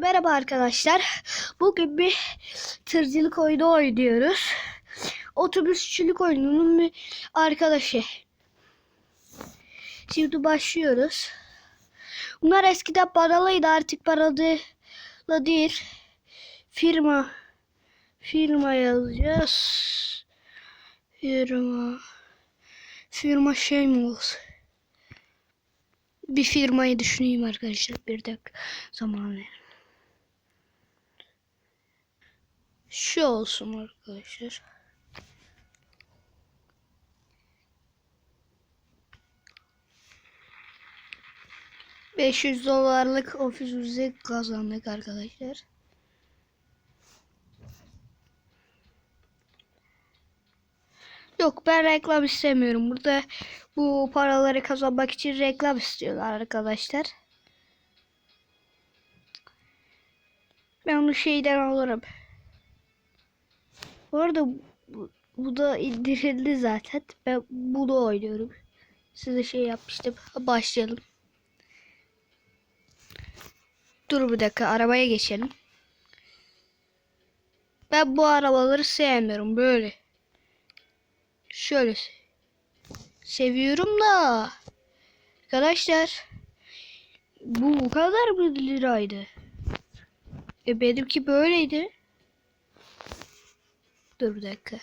Merhaba arkadaşlar. Bugün bir tırcılık oyunu oynuyoruz. Otobüsçülük oyununun bir arkadaşı. Şimdi başlıyoruz. Bunlar eskiden paralıydı artık paralı değil. Firma. Firma yazacağız. Firma. Firma şey mi olsun? Bir firmayı düşüneyim arkadaşlar. Bir dakika zaman verin. Şu olsun arkadaşlar. ...500 dolarlık ofis ücreti kazandık arkadaşlar. Yok ben reklam istemiyorum. Burada bu paraları kazanmak için reklam istiyorlar arkadaşlar. Ben onu şeyden alırım. Bu arada bu, bu da indirildi zaten. Ben bunu oynuyorum. Size şey yapmıştım. Başlayalım. Dur bir dakika arabaya geçelim. Ben bu arabaları sevmiyorum böyle. Şöyle se- seviyorum da arkadaşlar bu kadar mı liraydı? E benimki böyleydi. Dur bir dakika.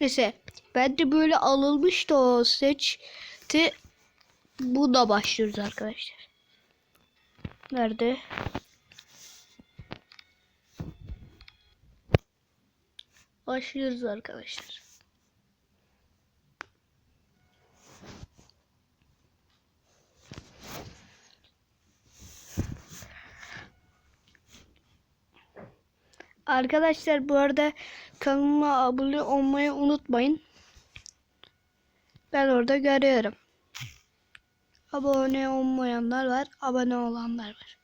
Mesela ben de böyle alınmıştı o seçti. Bu da başlıyoruz arkadaşlar. Nerede? Başlıyoruz arkadaşlar. Arkadaşlar bu arada kanalıma abone olmayı unutmayın. Ben orada görüyorum. Abone olmayanlar var, abone olanlar var.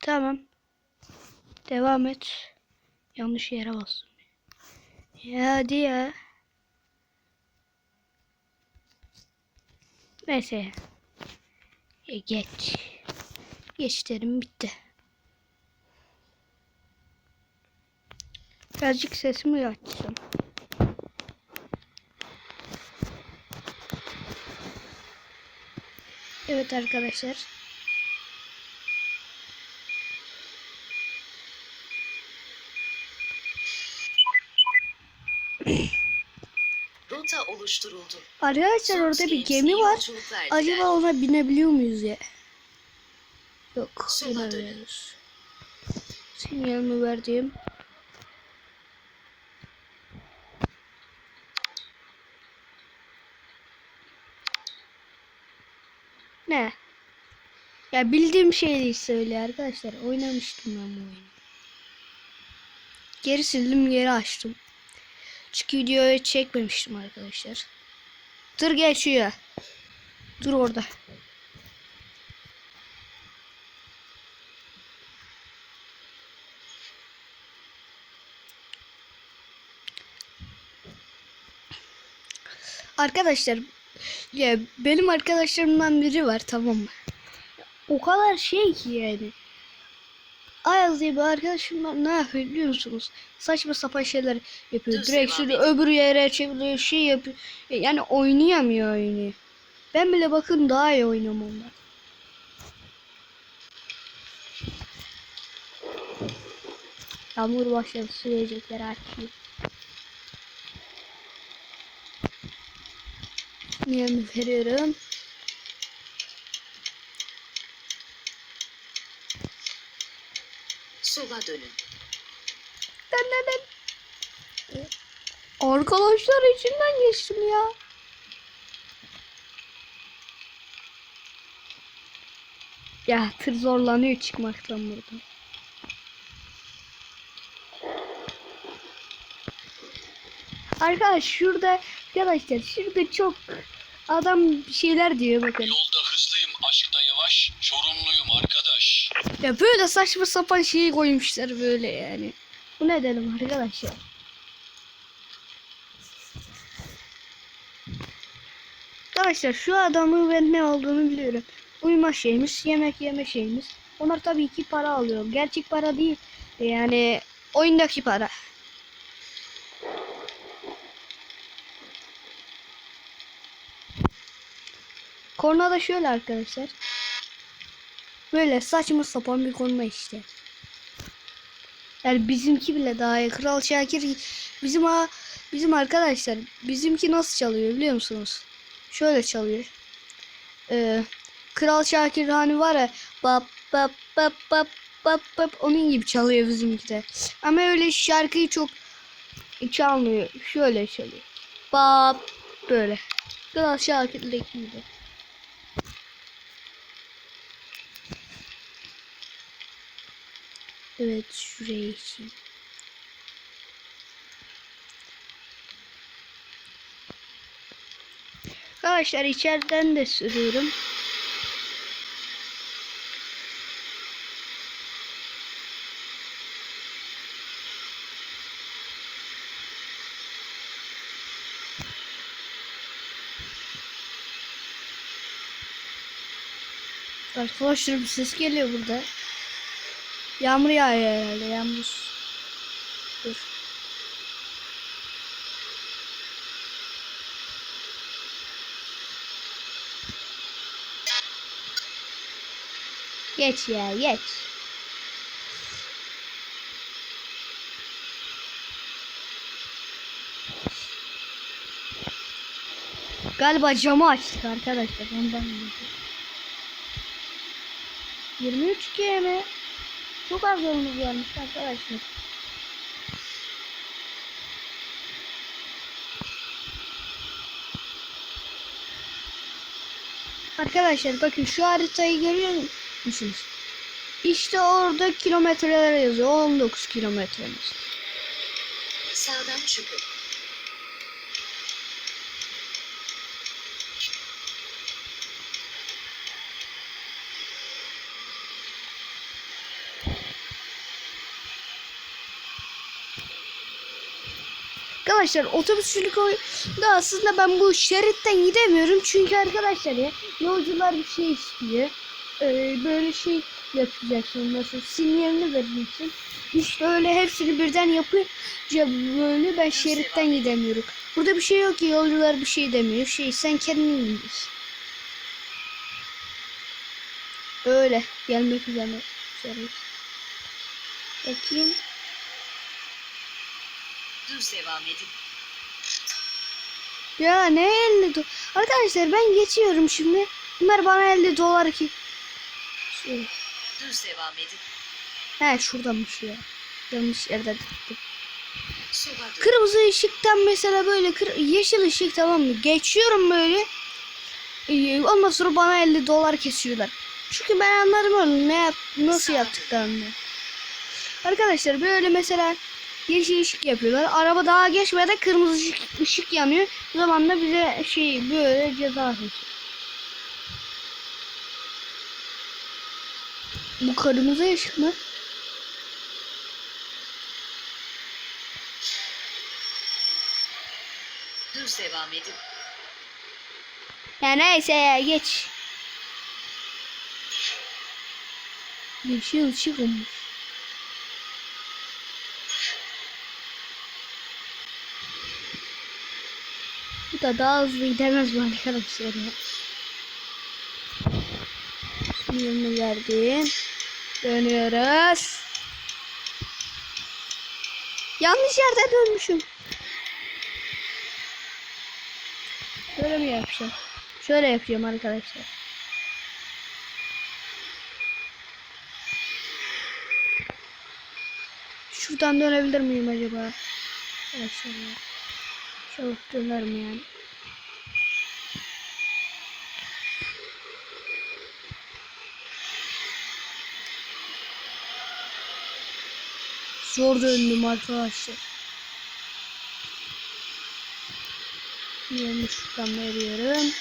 Tamam. Devam et. Yanlış yere bastım. Ya hadi ya. Neyse. E geç. Geçlerim bitti. Birazcık sesimi açsam. Evet arkadaşlar. Rota oluşturuldu. Arkadaşlar orada bir gemi var. Acaba ona binebiliyor muyuz ya? Yok. Binemiyoruz. Sinyalimi verdiğim. Ne? Ya bildiğim şeyi söyle arkadaşlar. Oynamıştım ben bu oyunu. Geri sildim geri açtım. Çünkü videoyu çekmemiştim arkadaşlar. Tır geçiyor. Dur orada. Arkadaşlar ya benim arkadaşlarımdan biri var tamam mı? O kadar şey ki yani. Ayaz diye bir arkadaşım ne yapıyor biliyor musunuz? Saçma sapan şeyler yapıyor. Düz Direkt sürüyor öbür yere çeviriyor şey yapıyor. Yani oynayamıyor oyunu. Ben bile bakın daha iyi oynuyorum ondan. Yağmur başladı sürecekler açayım. Yemi veriyorum. Sola dönün. Ben neden? Arkadaşlar içinden geçtim ya. Ya tır zorlanıyor çıkmaktan burada. Arkadaş şurada arkadaşlar şurada çok adam bir şeyler diyor bakın. Yolda hızlıyım, aşkta yavaş, arkadaş. Ya böyle saçma sapan şeyi koymuşlar böyle yani. Bu ne dedim arkadaşlar? Arkadaşlar şu adamın ben ne olduğunu biliyorum. Uyuma şeyimiz, yemek yeme şeyimiz. Onlar tabii ki para alıyor. Gerçek para değil. Yani oyundaki para. Korna da şöyle arkadaşlar. Böyle saçma sapan bir korna işte. Yani bizimki bile daha iyi. Kral Şakir bizim ha bizim arkadaşlar bizimki nasıl çalıyor biliyor musunuz? Şöyle çalıyor. Ee, Kral Şakir hani var ya bap bap bap bap bap bap onun gibi çalıyor bizimki de. Ama öyle şarkıyı çok çalmıyor. Şöyle çalıyor. Bap böyle. Kral Şakir'deki gibi. Evet şuraya için. Arkadaşlar içeriden de sürüyorum. Arkadaşlar bir ses geliyor burada. Yağmur yağıyor herhalde. Yağmur. Dur. Geç ya geç. Galiba camı açtık arkadaşlar. Ondan dolayı. 23 GM. Çok az yolumuz varmış arkadaşlar. Arkadaşlar bakın şu haritayı görüyor musunuz? İşte orada kilometreler yazıyor. 19 kilometremiz. Sağdan çıkın. Arkadaşlar otobüsçülük oyunda aslında ben bu şeritten gidemiyorum. Çünkü arkadaşlar ya yolcular bir şey istiyor. Ee, böyle şey yapacaksın. Nasıl sinyalini vereceksin. İşte öyle hepsini birden yapınca böyle ben şeritten gidemiyorum. Burada bir şey yok ki yolcular bir şey demiyor. Şey sen kendin gidiyorsun. Öyle gelmek üzere. Bakayım. Düz devam edin. Ya ne 50 dolar? Arkadaşlar ben geçiyorum şimdi. Bunlar bana 50 dolar ki. Şey. Düz devam edin. He şuradanmış ya. Yanlış yerde dön. Kırmızı ışıktan mesela böyle kır, yeşil ışık tamam mı? Geçiyorum böyle. Ee, ondan sonra bana 50 dolar kesiyorlar. Çünkü ben anlarım onu ne yap, nasıl yaptıklarını. Arkadaşlar böyle mesela yeşil ışık yapıyorlar. Araba daha geçmeden kırmızı ışık, ışık yanıyor. O zaman da bize şey böyle ceza kesiyor. Bu kırmızı ışık mı? Düz devam edin. Ya neyse ya geç. Yeşil ışık olmuş. Bu da daha hızlı gidemez bu arkadaşlar ya. Sinyalini verdim. Dönüyoruz. Yanlış yerde dönmüşüm. Şöyle mi yapacağım? Şöyle yapacağım arkadaşlar. Şuradan dönebilir miyim acaba? Arkadaşlar ya. Çabuk dönerim yani. Zor döndüm arkadaşlar. Şuradan veriyorum.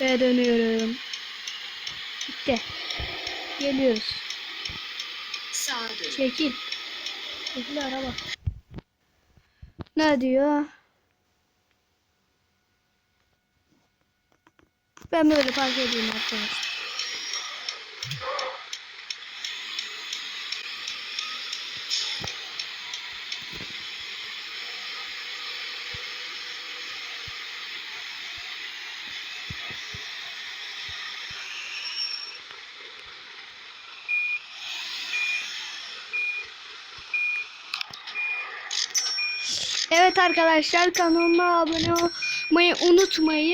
Ve dönüyorum. Bitti. Geliyoruz. Sağa dön. Çekil. Çekil araba. Ne diyor? Ben böyle park edeyim arkadaşlar. Evet arkadaşlar kanalıma abone olmayı unutmayın.